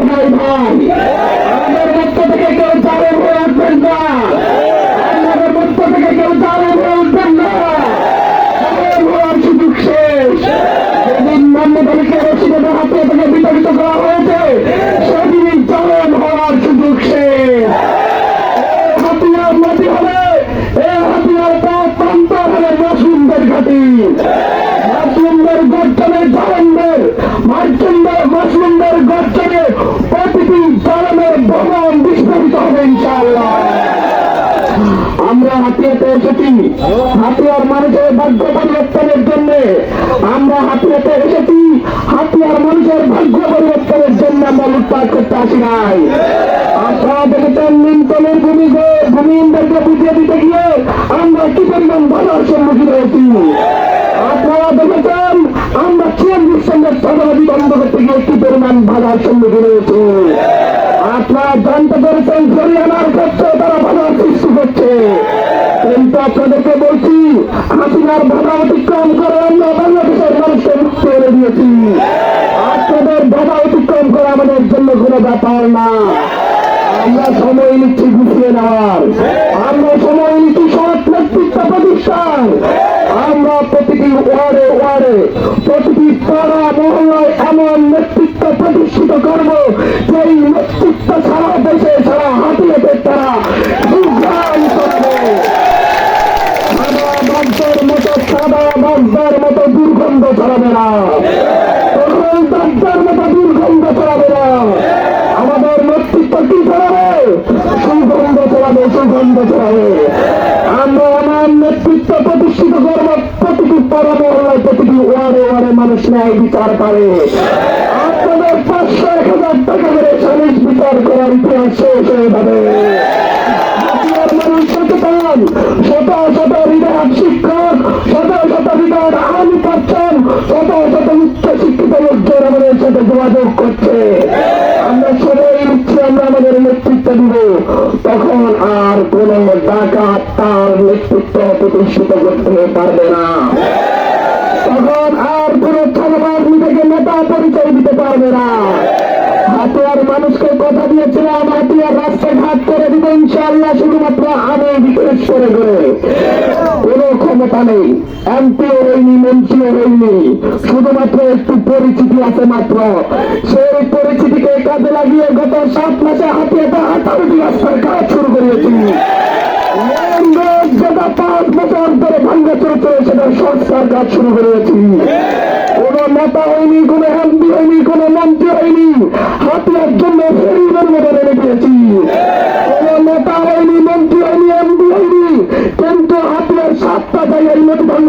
ভাই ভাই এসেছি। হাতিয়ার মানুষের ভাগ্য পরিবর্তনের জন্য আমরা হাতিয়াতে এসেছি। হাতিয়ার মানুষের ভাগ্য পরিবর্তনের জন্য আমরা লুটপাট করতে আসি নাই। আপনারা দেখেছেন লিঙ্কনের ভূমি ভূমিহীনদেরকে বুঝিয়ে দিতে গিয়ে আমরা কি পরিমাণ বাধার সম্মুখীন হয়েছি? আপনারা দেখেছেন আমরা চিয়ান্দির সঙ্গে চাঁদাবাজি বন্ধ করতে গিয়ে কি পরিমাণ বাধার সম্মুখীন হয়েছি? আপনারা জানতে পেরেছেন হরিয়ানার ক্ষেত্রে তারা বাধার সৃষ্টি করছে। কিন্তু আপনাদেরকে বলছি, হাসিনার বাধা অতিক্রম করে আমরা বাংলাদেশের মানুষকে মুক্তি এনে দিয়েছি। আপনাদের বাধা অতিক্রম করে আমাদের জন্য কোনো ব্যাপার না। আমরা সময় নিচ্ছি গুছিয়ে নেওয়ার। আমরা সময় নিচ্ছি সৎ নেতৃত্ব প্রতিষ্ঠান আমরা প্রতিটি ওয়ার্ডে ওয়ার্ডে, প্রতিটি পাড়া মহল্লায় এমন নেতৃত্ব প্রতিষ্ঠিত করব, যেই নেতৃত্ব সারা দেশে সারা হাতিয়েতে তারা বিভ্রাম করবে সাদা বাগদার মতো সাদা বাগদার মতো দুর্গন্ধ ছড়াবে না। দুর্গন্ধ ছড়াবে না। আমাদের নেতৃত্ব কি ছড়াবে? সুগন্ধ ছড়াবে সুগন্ধ ছড়াবে। আমরা আমার নেতৃত্ব প্রতিষ্ঠিত করব, প্রতিটি পাড়া প্রতিটি ওয়ার্ডে ওয়ার্ডে মানুষ ন্যায় বিচার করে। শত শত যোগাযোগ করছে আমরা সবাই নিচ্ছি আমরা আমাদের নেতৃত্ব দিব। তখন আর কোন ডাকাত তার নেতৃত্ব প্রতিষ্ঠিত করতে পারবে না। তখন আর কোন ছাগবাজ নিজেকে নেতা পরিচয় দিতে পারবে না। হাতিয়ার মানুষকে কথা দিয়েছিলাম, হাতিয়ার রাস্তাঘাট করে দিব, ইনশাআল্লাহ শুধুমাত্র আমি বিশেষ করে করে। কোন ক্ষমতা নেই। এমপিও শুধুমাত্র একটু পরিচিতি আছে মাত্র। সেই পরিচিতিকে কাজে লাগিয়ে গত সাত মাসে হাতিয়াটা আঠারোটি রাস্তার কাজ শুরু করিয়েছি যেটা পাঁচ বছর ধরে ভাঙ্গা চলছে সেটা সংস্কার কাজ শুরু করেছি। কোন নেতা হয়নি, কোন এমপি হয়নি, কোন মন্ত্রী হয়নি। হাতিয়ার জন্য ফেরিদের মতো নেমে গিয়েছি কোন নেতা হয়নি, মন্ত্রী হয়নি, এমপি হয়নি। কিন্তু হাতিয়ার সাতটা জায়গায় নদী ভাঙ্গ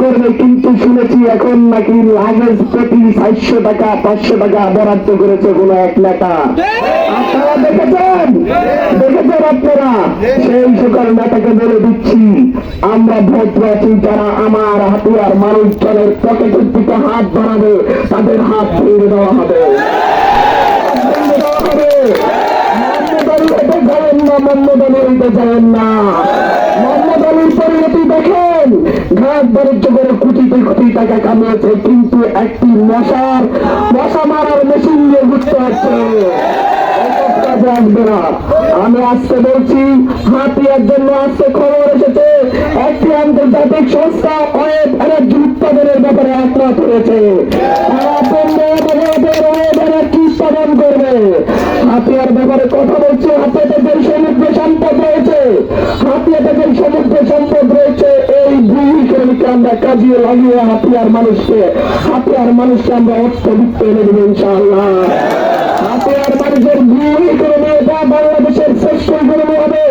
করবে কিন্তু শুনেছি এখন নাকি লাগেজ প্রতি চারশো টাকা পাঁচশো টাকা বরাদ্দ করেছে কোনো এক নেতা। আপনারা দেখেছেন? দেখেছেন আপনারা? সেই সকল নেতাকে বলে দিচ্ছি আমরা ভোট পেয়েছি যারা আমার হাতিয়ার মানুষজনের পকেটের দিকে হাত বাড়াবে তাদের হাত ভেঙে দেওয়া হবে। মোহাম্মদ আলী হইতে যাবেন না মোহাম্মদ আলীর পরিণতি দেখেন। ঘাট বাণিজ্য করে কোটিতে কোটি টাকা কামিয়েছে, কিন্তু একটি মশার, মশা মারার মেশিন নিয়ে ঘুরতে হচ্ছে। আমি আজকে বলছি হাতিয়ার জন্য আজকে খবর এসেছে, একটি আন্তর্জাতিক সংস্থা ওয়েব এনার্জি উৎপাদনের ব্যাপারে একমত হয়েছে। তারা অবরোধের উৎপাদন করবে। হাতিয়ার ব্যাপারে কথা বলছি আমরা লাগিয়ে হাতিয়ার মানুষকে হাতিয়ার মানুষকে আমরা অর্থ দিতে এনে দেবো ইনশাআল্লাহ। হাতিয়ার মানুষের ইকোনমি এটা বাংলাদেশের শ্রেষ্ঠ ইকোনমি হবে।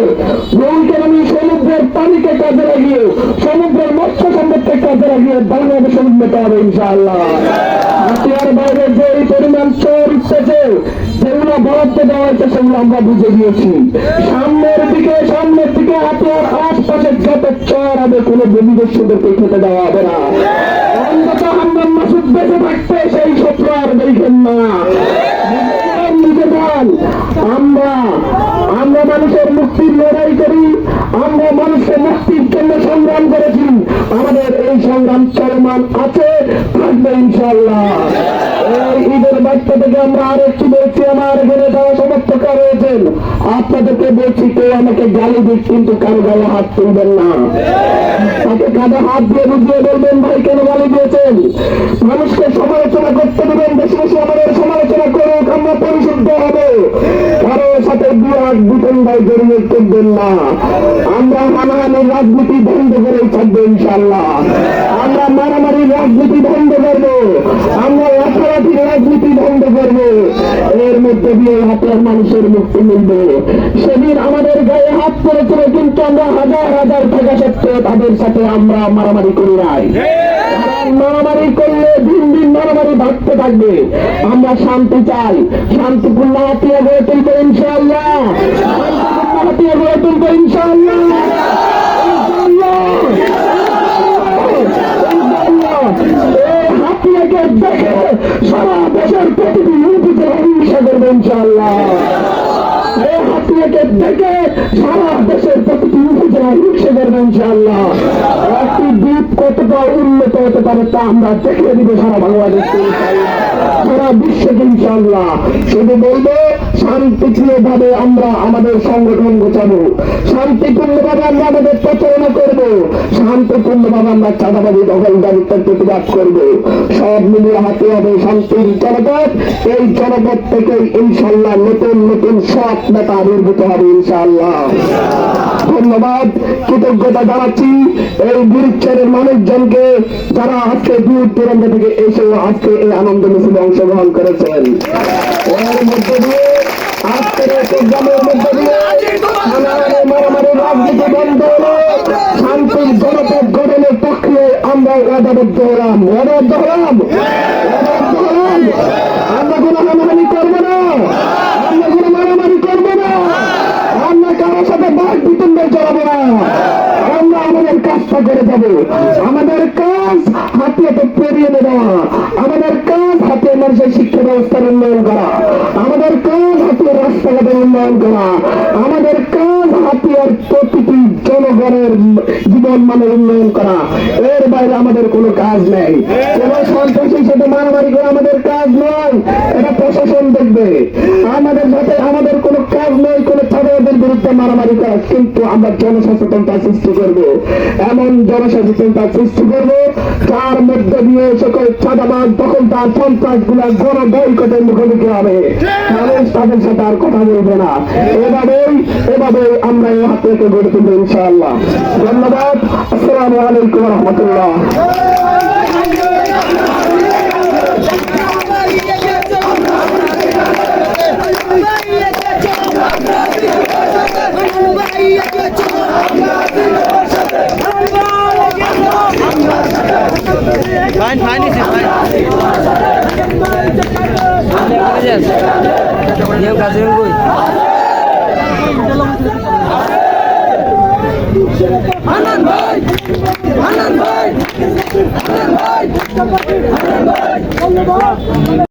ইকোনমি সমুদ্রের পানিকে কাজে লাগিয়ে, সমুদ্রের মৎস্য সম্পদকে কাজে লাগিয়ে হবে ইনশাআল্লাহ। হাতিয়ার বাইরে যে পরিমাণ যেগুলো বরাদ্দ দেওয়া হয়েছে, সেগুলো আমরা বুঝে দিয়েছি সামনের দিকে সামনের দিকে হাতিয়ার, আশপাশের যত চর হবে কোনো বিদেশিদেরকে খেতে দেওয়া হবে না। অন্তত মাসুদ বেঁচে থাকতে সেই স্বপ্ন আর না। আমরা আমরা মানুষের মুক্তির লড়াই করি, আমরা মানুষের মুক্তির জন্য সংগ্রাম করেছি। আমাদের এই সংগ্রাম চলমান আছে, থাকবে ইনশাল্লাহ ঈদের বাচ্চা থেকে আমরা আরেকটু বলছি, আমার এখানে রয়েছেন আপনাদেরকে বলছি, কেউ আমাকে গালি দিক, কিন্তু কারও গায়ে হাত তুলবেন না। তাকে কাঁধে হাত দিয়ে বুঝিয়ে বলবেন, ভাই, কেন গালি দিয়েছেন? মানুষকে সমালোচনা করতে দেবেন, বেশি বেশি আমাদের সমালোচনা করুক, আমরা পরিশুদ্ধ হবে। কারোর সাথে বিরাট বিপন ভাই জড়িয়ে করবেন না। আমরা হানাহানির রাজনীতি বন্ধ করে থাকব ইনশাল্লাহ আমরা মারামারির রাজনীতি বন্ধ করব। আমরা লাফালাফির রাজনীতি বন্ধ করব। এর মধ্যে দিয়ে হাতের মানুষের মুক্তি মিলবে। সেদিন আমাদের গায়ে হাত পড়েছিল, কিন্তু আমরা হাজার হাজার থাকা সত্ত্বেও তাদের সাথে আমরা মারামারি করি নাই। মারামারি করলে দিন দিন মারামারি ভাগতে থাকবে। আমরা শান্তি চাই। শান্তিপূর্ণ হাতিয়া গড়ে তুলবো ইনশাল্লাহ শান্তিপূর্ণ হাতিয়া গড়ে তুলবো ইনশাল্লাহ দেখে সারা দেশের প্রতিটি ইউপিতে হিংসা করবে ইনশাল্লাহ এই হাতিয়াকে ভাবে আমরা আমাদের সংগঠন গোছাবো। শান্তিপূর্ণ ভাবে আমরা আমাদের প্রচারণা করব। শান্তিপূর্ণ ভাবে আমরা চাঁদাবাদী দখলদারিত্বের প্রতিবাদ করব। সব মিলিয়ে হাতে হবে শান্তির জনপদ। এই জনপদ থেকে ইনশাল্লাহ নতুন নতুন সব নেতা আবির্ভূত হবে ইনশাল্লাহ ধন্যবাদ, কৃতজ্ঞতা জানাচ্ছি এই বীরচ্ছেদের মানুষজনকে যারা আজকে দূর দূরান্ত থেকে এসে আজকে এই আনন্দ মিছিলে অংশগ্রহণ করেছেন। এর মধ্যে দিয়ে আজকের প্রোগ্রামের মধ্যে দিয়ে মারামারি রাজনীতি বন্ধ হলো। শান্তির জনপদ গঠনের পক্ষে আমরা ওয়াদাবদ্ধ হলাম। ওয়াদাবদ্ধ হলাম? ওয়াদাবদ্ধ হলাম আমরা কোনো হানাহানি করব না আমরা কোনো মারামারি করব না আমরা কারোর সাথে বাদ বিতন্ড চলাবো না আমরা করে আমাদের কাজ হাতিয়াতে পেরিয়ে আমাদের কাজ হাতে মানুষের শিক্ষা ব্যবস্থার উন্নয়ন করা। আমাদের কাজ হাতে রাস্তাঘাটের উন্নয়ন করা। আমাদের কাজ হাতিয়ার প্রতিটি জনগণের জীবন মানের উন্নয়ন করা। এর বাইরে আমাদের কোনো কাজ নেই। মারামারি করে আমাদের কাজ নয়। এটা প্রশাসন দেখবে। আমাদের সাথে আমাদের কোনো কাজ নয় কোনো চাঁদাদের বিরুদ্ধে মারামারি করা। কিন্তু আমরা জনসচেতনতা সৃষ্টি করব। এমন জনসচেতনতা সৃষ্টি করব, যার মধ্যে দিয়ে সকল চাঁদাবাদ তখন তার সন্ত্রাসগুলা গণ বৈকটের মুখোমুখি হবে। মানুষ তাদের সাথে আর কথা বলবে না। এভাবেই এভাবেই আমরা এই হাত গড়ে তুলবো ইনশাআল্লাহ। ধন্যবাদ। আসসালামু আলাইকুম রহমতুল্লাহ। Fine, is it fine? নিয়ম কাজে কই হানান ভাই হানান ভাই হানান ভাই হানান ভাই